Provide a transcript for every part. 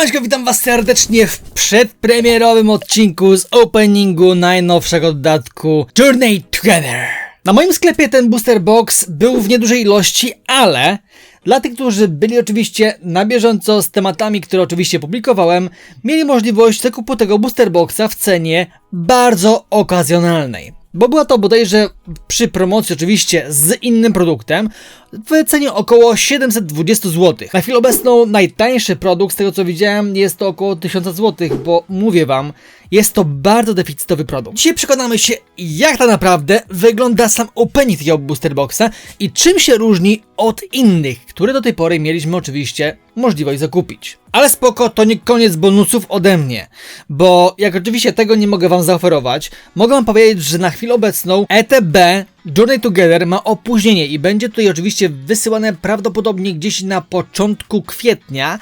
Siemaneczko, witam was serdecznie w przedpremierowym odcinku z openingu najnowszego dodatku Journey Together. Na moim sklepie ten booster box był w niedużej ilości, ale dla tych, którzy byli oczywiście na bieżąco z tematami, które oczywiście publikowałem, mieli możliwość zakupu tego booster boxa w cenie bardzo okazjonalnej. Bo była to bodajże przy promocji oczywiście z innym produktem w cenie około 720 zł. Na chwilę obecną najtańszy produkt z tego co widziałem jest to około 1000 zł, bo mówię wam, jest to bardzo deficytowy produkt. Dzisiaj przekonamy się jak tak naprawdę wygląda sam opening takiego booster boxa i czym się różni od innych, które do tej pory mieliśmy oczywiście możliwość zakupić. Ale spoko, to nie koniec bonusów ode mnie, bo jak oczywiście tego nie mogę wam zaoferować, mogę wam powiedzieć, że na chwilę obecną ETB Journey Together ma opóźnienie i będzie tutaj oczywiście wysyłane prawdopodobnie gdzieś na początku kwietnia,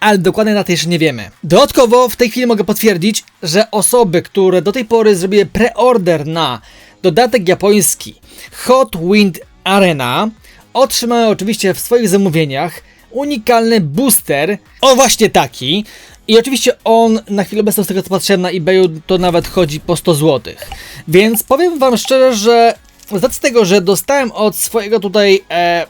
ale dokładnie na to jeszcze nie wiemy. Dodatkowo w tej chwili mogę potwierdzić, że osoby, które do tej pory zrobiły preorder na dodatek japoński Hot Wind Arena, otrzymają oczywiście w swoich zamówieniach unikalny booster, o właśnie taki. I oczywiście on na chwilę obecną z tego co patrzyłem na eBayu to nawet chodzi po 100 zł. Więc powiem wam szczerze, że z racji tego, że dostałem od swojego tutaj e,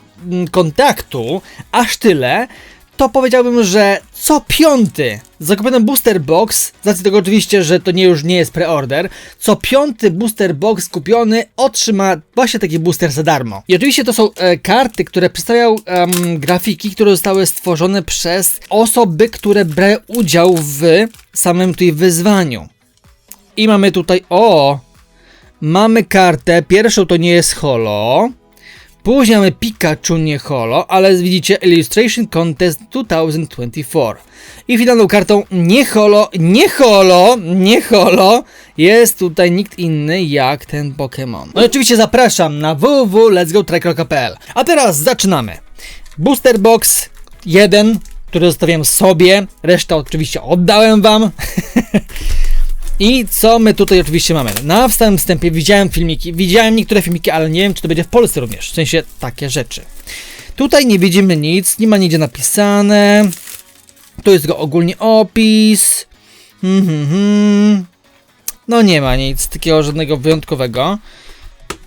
kontaktu aż tyle, to powiedziałbym, że co piąty zakupiony booster box, z racji tego oczywiście, że to nie już nie jest preorder, co piąty booster box kupiony otrzyma właśnie taki booster za darmo. I oczywiście to są e, karty, które przedstawiają em, grafiki, które zostały stworzone przez osoby, które brały udział w samym tutaj wyzwaniu. I mamy tutaj, o, mamy kartę, pierwszą to nie jest holo, Później mamy Pikachu nie holo, ale widzicie Illustration Contest 2024. I finalną kartą nie holo, nie holo, nie holo jest tutaj nikt inny jak ten Pokémon. No i oczywiście zapraszam na www.letsgotracker.pl. A teraz zaczynamy. Booster Box 1, który zostawiłem sobie, resztę oczywiście oddałem wam. I co my tutaj oczywiście mamy? Na samym wstępie widziałem filmiki, widziałem niektóre filmiki, ale nie wiem, czy to będzie w Polsce również, w sensie takie rzeczy. Tutaj nie widzimy nic, nie ma nigdzie napisane. Tu jest tylko ogólnie opis. Mhm, mhm. No nie ma nic takiego żadnego wyjątkowego.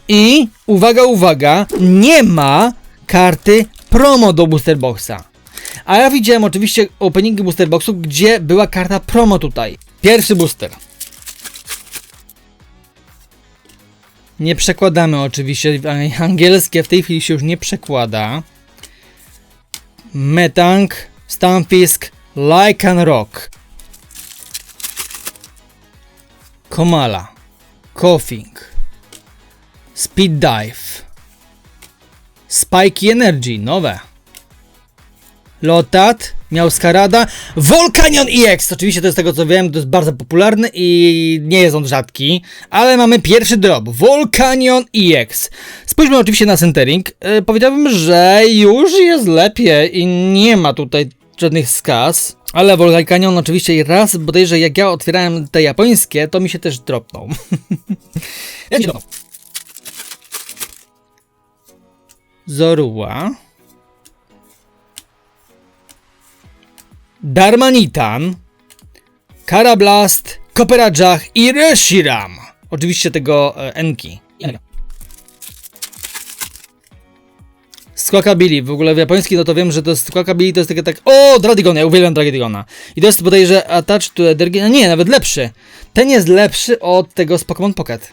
I uwaga, uwaga, nie ma karty promo do Booster Boxa. A ja widziałem oczywiście openingi Booster Boxu, gdzie była karta promo tutaj. Pierwszy booster. Nie przekładamy oczywiście, angielskie w tej chwili się już nie przekłada. Metang, Stamfisk, Lycan Rock. Komala, Coughing, Speed Dive, Spike Energy, nowe. Lotat, miał Skarada, Volcanion EX! Oczywiście to jest tego co wiem, to jest bardzo popularny i nie jest on rzadki, ale mamy pierwszy drop, Volcanion EX. Spójrzmy oczywiście na centering, yy, powiedziałbym, że już jest lepiej i nie ma tutaj żadnych skaz. Ale Volcanion oczywiście raz, bodajże jak ja otwierałem te japońskie, to mi się też dropnął. Dropnął? Zorua. Darmanitan, Karablast, Koperajach i Reshiram. Oczywiście tego e, Enki. Squawkabilly, w ogóle w japoński no to wiem, że to jest Squawkabilly to jest takie tak... O, Dradigona, ja uwielbiam Dradigona. I to jest bodajże Attach to Energy... Nie, nawet lepszy. Ten jest lepszy od tego z Pokémon Pocket.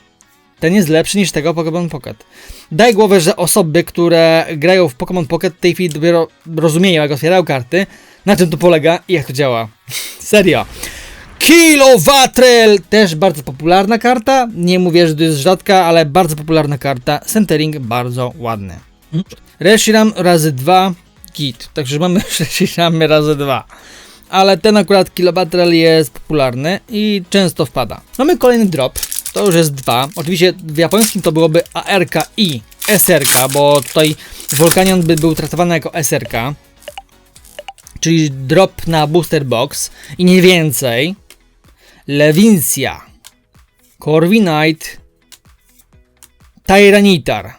Ten jest lepszy niż tego Pokémon Pocket. Daj głowę, że osoby, które grają w Pokémon Pocket w tej chwili dopiero rozumieją, jak otwierają karty, na czym to polega i jak to działa. Serio. Kilowatrel! Też bardzo popularna karta. Nie mówię, że to jest rzadka, ale bardzo popularna karta. Centering bardzo ładny. Reshiram razy 2 git. Także mamy Reshiramy razy 2. Ale ten akurat Kilowatrel jest popularny i często wpada. Mamy kolejny drop. To już jest dwa. Oczywiście w japońskim to byłoby ARK i SRK, bo tutaj Volcanion by był traktowany jako SRK czyli drop na booster box i nie więcej. Lewincja, Corviknight, Tyranitar,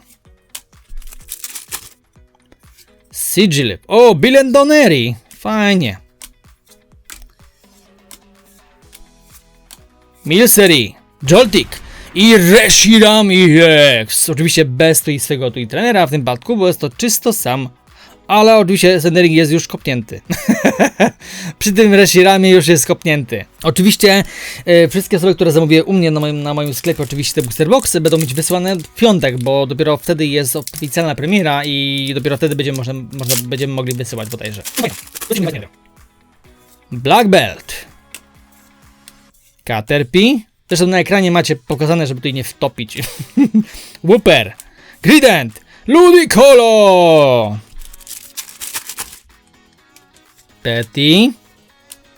Sigilip. O, Bilendoneri! Fajnie. Milsery, Joltik i Reshiram i Rex. Oczywiście bez tej swego tutaj trenera, w tym przypadku bo jest to czysto sam ale oczywiście Senderik jest już kopnięty. Przy tym Reshiramie już jest kopnięty. Oczywiście e, wszystkie osoby, które zamówiły u mnie na moim, na moim sklepie, oczywiście te booster boxy będą mieć wysłane w piątek, bo dopiero wtedy jest oficjalna premiera i dopiero wtedy będziemy, można, można, będziemy mogli wysyłać bodajże. Black Belt. Caterpie. Zresztą na ekranie macie pokazane, żeby tutaj nie wtopić. Whooper. Grident. Ludicolo. Petty.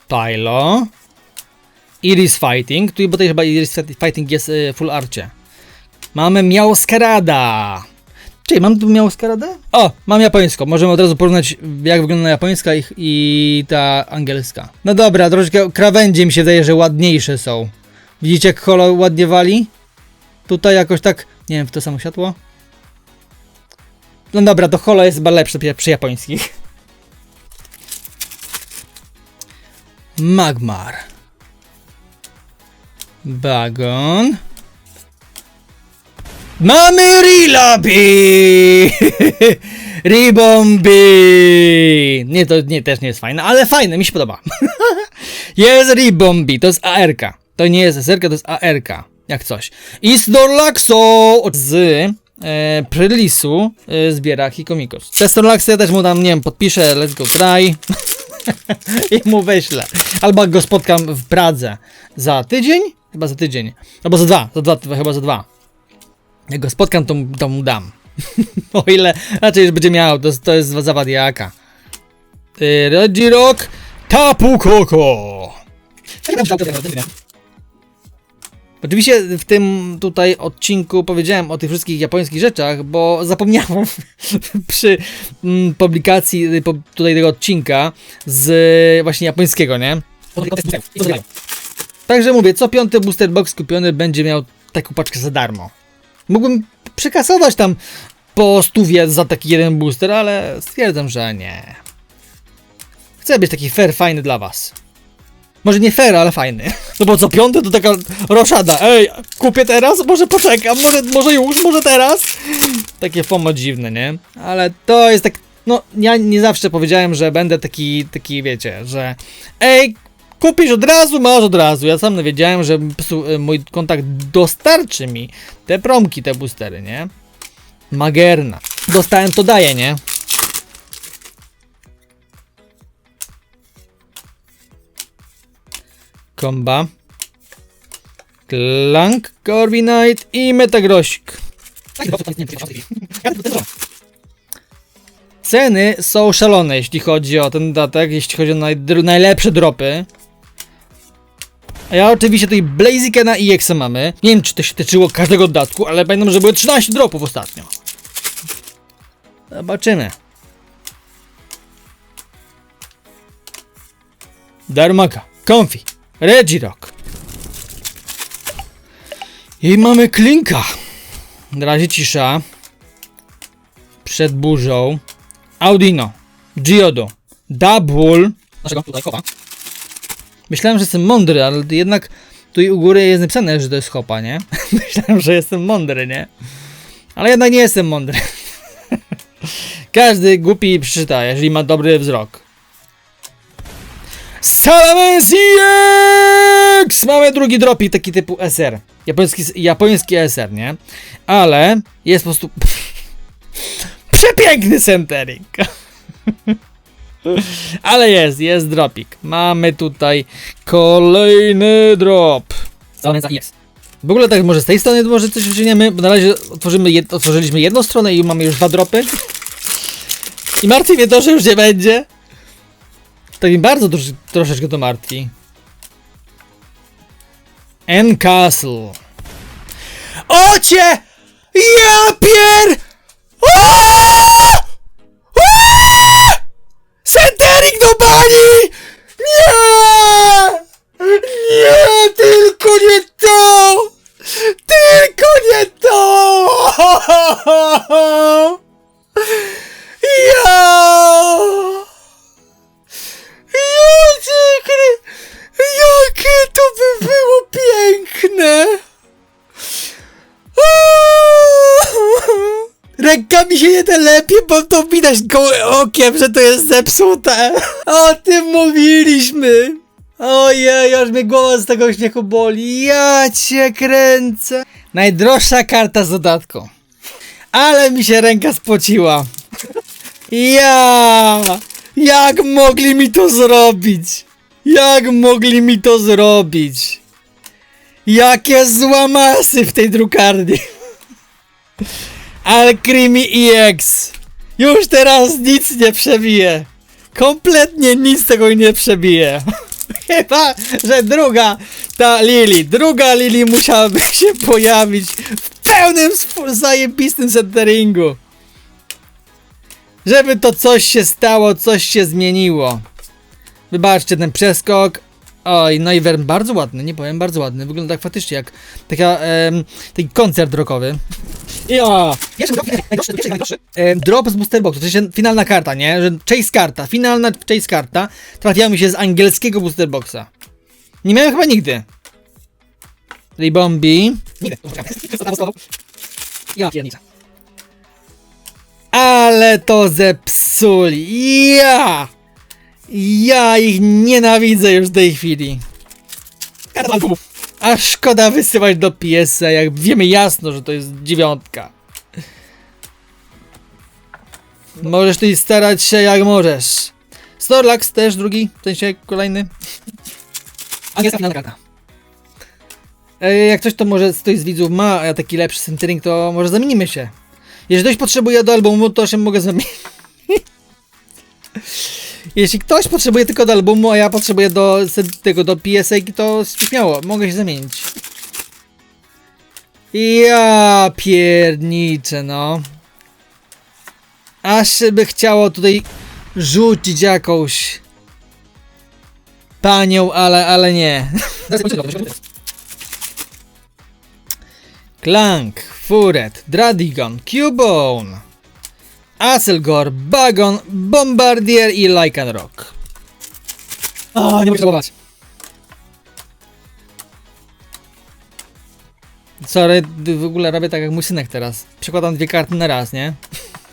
Pylo. Iris Fighting. Tu bo tutaj chyba Iris Fighting jest y, full arcie. Mamy Miałoskarada. Czyli mam tu Miałoskaradę? O, mam japońską. Możemy od razu porównać jak wygląda japońska i, i ta angielska. No dobra, troszkę krawędzie mi się wydaje, że ładniejsze są. Widzicie jak holo ładnie wali? Tutaj jakoś tak, nie wiem, w to samo światło? No dobra, to holo jest chyba lepsze przy japońskich. Magmar. Bagon. Mamy Rilabi! Ribombi! Nie, to nie, też nie jest fajne, ale fajne, mi się podoba. jest Ribombi, to jest ARK. To nie jest SRK, to jest ARK. Jak coś. I z Dorlaxo z e, prelisu e, zbiera Hikomikos. Te Dorlaxy ja też mu tam, nie wiem, podpiszę, let's go try. I mu wyślę. Albo go spotkam w Pradze za tydzień? Chyba za tydzień. Albo za dwa, za dwa, chyba za dwa. Jak go spotkam, to, to mu dam. o ile raczej już będzie miał, to, to jest zawadiaka. Y, Regirok Tapu Koko. Oczywiście w tym tutaj odcinku powiedziałem o tych wszystkich japońskich rzeczach, bo zapomniałem przy mm, publikacji tutaj tego odcinka z y, właśnie japońskiego, nie? Także mówię, co piąty booster box kupiony będzie miał taką paczkę za darmo. Mógłbym przekasować tam po stówie za taki jeden booster, ale stwierdzam, że nie. Chcę być taki fair, fajny dla was. Może nie fair, ale fajny. No bo co piąty to taka roszada. Ej, kupię teraz? Może poczekam? Może, może już? Może teraz? Takie FOMO dziwne, nie? Ale to jest tak... No, ja nie zawsze powiedziałem, że będę taki, taki wiecie, że ej, kupisz od razu, masz od razu. Ja sam wiedziałem, że e, mój kontakt dostarczy mi te promki, te boostery, nie? Magerna. Dostałem, to daję, nie? Komba. Clank, Corviknight i Metagrosik. Ceny są szalone, jeśli chodzi o ten datek, jeśli chodzi o najdr- najlepsze dropy. A ja oczywiście tutaj Blazikena i Exa mamy. Nie wiem, czy to się tyczyło każdego dodatku, ale pamiętam, że były 13 dropów ostatnio. Zobaczymy. Darmaka, Comfy, Regirock. I mamy Klinka. Na razie cisza. Przed burzą. Audino. Giodo. Double. Naszego tutaj chowa. Myślałem, że jestem mądry, ale jednak tu u góry jest napisane, że to jest chopa, nie? Myślałem, że jestem mądry, nie? Ale jednak nie jestem mądry. Każdy głupi przeczyta, jeżeli ma dobry wzrok. Salamence X! Mamy drugi dropik, taki typu SR. Japoński, japoński SR, nie? Ale jest po prostu... Przepiękny centering! Ale jest, jest dropik. Mamy tutaj kolejny drop. Salamence X. W ogóle tak może z tej strony może coś wyciągniemy, bo na razie otworzymy jed otworzyliśmy jedną stronę i mamy już dwa dropy. I martwi mnie to, że już nie będzie. To mi bardzo trosz, troszeczkę to martwi. N Castle. Ocie! Ja pier... Centering do bani! Bo to widać gołym okiem, że to jest zepsute. O tym mówiliśmy. Ojej, aż mnie głowa z tego śmiechu boli. Ja cię kręcę. Najdroższa karta z dodatku. Ale mi się ręka spociła. Ja! Jak mogli mi to zrobić? Jak mogli mi to zrobić? Jakie złamasy w tej drukarni. Alcrimi EX. Już teraz nic nie przebije. Kompletnie nic tego nie przebije. Chyba, że druga, ta Lili, druga Lili musiałaby się pojawić w pełnym zajebistym centeringu. Żeby to coś się stało, coś się zmieniło. Wybaczcie ten przeskok. Oj, no i Wern bardzo ładny, nie powiem, bardzo ładny. Wygląda tak faktycznie jak taka, em, taki koncert rockowy. Ja! Drop, najdroższy, pierwszy najdroższy. Drop z booster boxu, to jest finalna karta, nie? Że chase karta, finalna chase karta trafiła mi się z angielskiego booster boxa. Nie miałem chyba nigdy. Ribombi. Nigdy. Ja. Ale to zepsuli. Ja! Ja ich nienawidzę już w tej chwili. Karta albumów. A szkoda wysyłać do PSA, jak wiemy jasno, że to jest dziewiątka. Możesz tutaj starać się jak możesz. Snorlax też drugi, w sensie kolejny. Angielska finalna karta. Jak coś to może ktoś z widzów ma taki lepszy centering, to może zamienimy się. Jeżeli ktoś potrzebuje do albumu, to się mogę zamienić. Jeśli ktoś potrzebuje tylko do albumu, a ja potrzebuję do tego do PSA, to śmiało, mogę się zamienić. Ja pierniczę, no. Aż by chciało tutaj rzucić jakąś panią, ale, ale nie. Clank, Furet, Dradigon, Cubone, Aselgor, Bagon, Bombardier i Lycan Rock. A, nie muszę próbować. Sorry, w ogóle robię tak jak mój synek teraz. Przekładam dwie karty na raz, nie?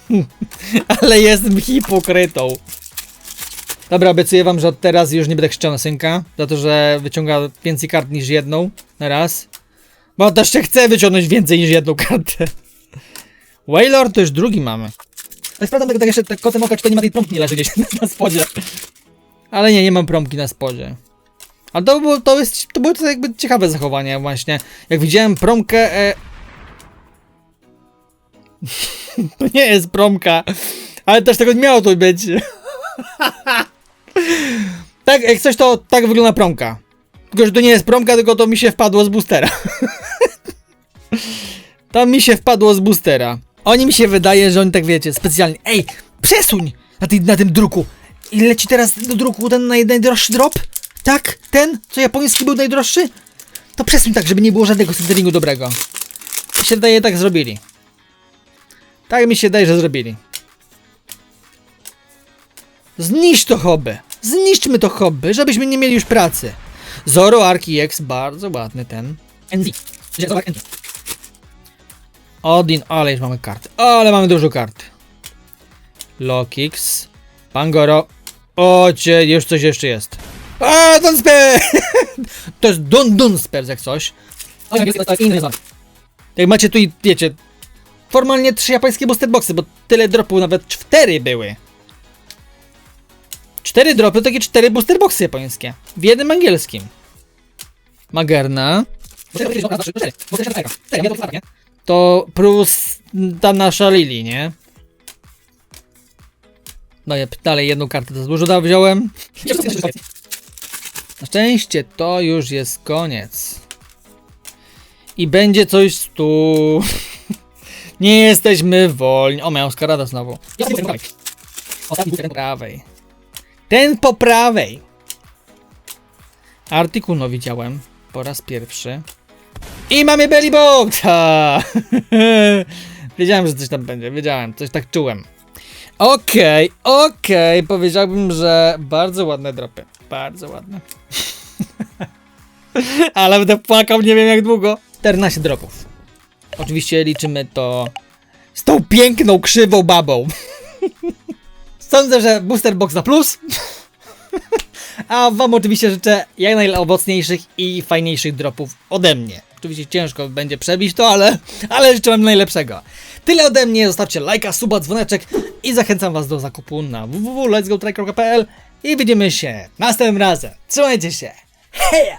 Ale jestem hipokrytą. Dobra, obiecuję wam, że od teraz już nie będę krzyczał na synka, za to, że wyciąga więcej kart niż jedną na raz. Bo też się chce wyciągnąć więcej niż jedną kartę. Wailord to już drugi mamy. Ale sprawdzam tego tak jeszcze tak kotem oka, czy to nie ma tej trąbki nie leży gdzieś na spodzie. Ale nie, nie mam promki na spodzie. Ale to było, to jest, to było to jakby ciekawe zachowanie właśnie. Jak widziałem promkę, e... to nie jest promka, ale też tego nie miało tu być. tak, jak coś to tak wygląda promka. Tylko, że to nie jest promka, tylko to mi się wpadło z boostera. to mi się wpadło z boostera. Oni mi się wydaje, że oni tak wiecie, specjalnie. Ej, przesuń na, tej, na tym druku. I leci teraz do druku ten naj, najdroższy drop? Tak? Ten? Co japoński był najdroższy? To przesuń tak, żeby nie było żadnego centeringu dobrego. Mi się wydaje, tak zrobili. Tak mi się wydaje, że zrobili. Zniszcz to hobby. Zniszczmy to hobby, żebyśmy nie mieli już pracy. Zoro Ark EX, bardzo ładny ten. NZ. Odin, ale już mamy karty. Ale mamy dużo kart. Lokix. Pangoro. O cię, już coś jeszcze jest. A, Dunsper! To jest Dun Dunsper, jak coś. Nazwa. Jak macie tu i wiecie, formalnie trzy japońskie booster boxy, bo tyle dropów nawet cztery były. Cztery dropy, to takie cztery booster boxy japońskie. W jednym angielskim. Magerna. To plus ta nasza Lili, nie? No ja dalej jedną kartę dużo da wziąłem. Na szczęście to już jest koniec. I będzie coś tu. Nie jesteśmy wolni. O, miałem skarada znowu. Ostatni Po prawej. Ten po prawej. Artykuł no widziałem po raz pierwszy. I mamy belly boata! wiedziałem, że coś tam będzie, wiedziałem, coś tak czułem. Okej, okej, powiedziałbym, że bardzo ładne dropy. Bardzo ładne. Ale będę płakał nie wiem jak długo. 14 dropów. Oczywiście liczymy to z tą piękną, krzywą babą. Sądzę, że Booster Box na plus. A wam oczywiście życzę jak najowocniejszych i fajniejszych dropów ode mnie. Oczywiście ciężko będzie przebić to, ale, ale życzę wam najlepszego. Tyle ode mnie, zostawcie lajka, suba, dzwoneczek i zachęcam was do zakupu na www.letsgotry.pl i widzimy się następnym razem. Trzymajcie się. Heja!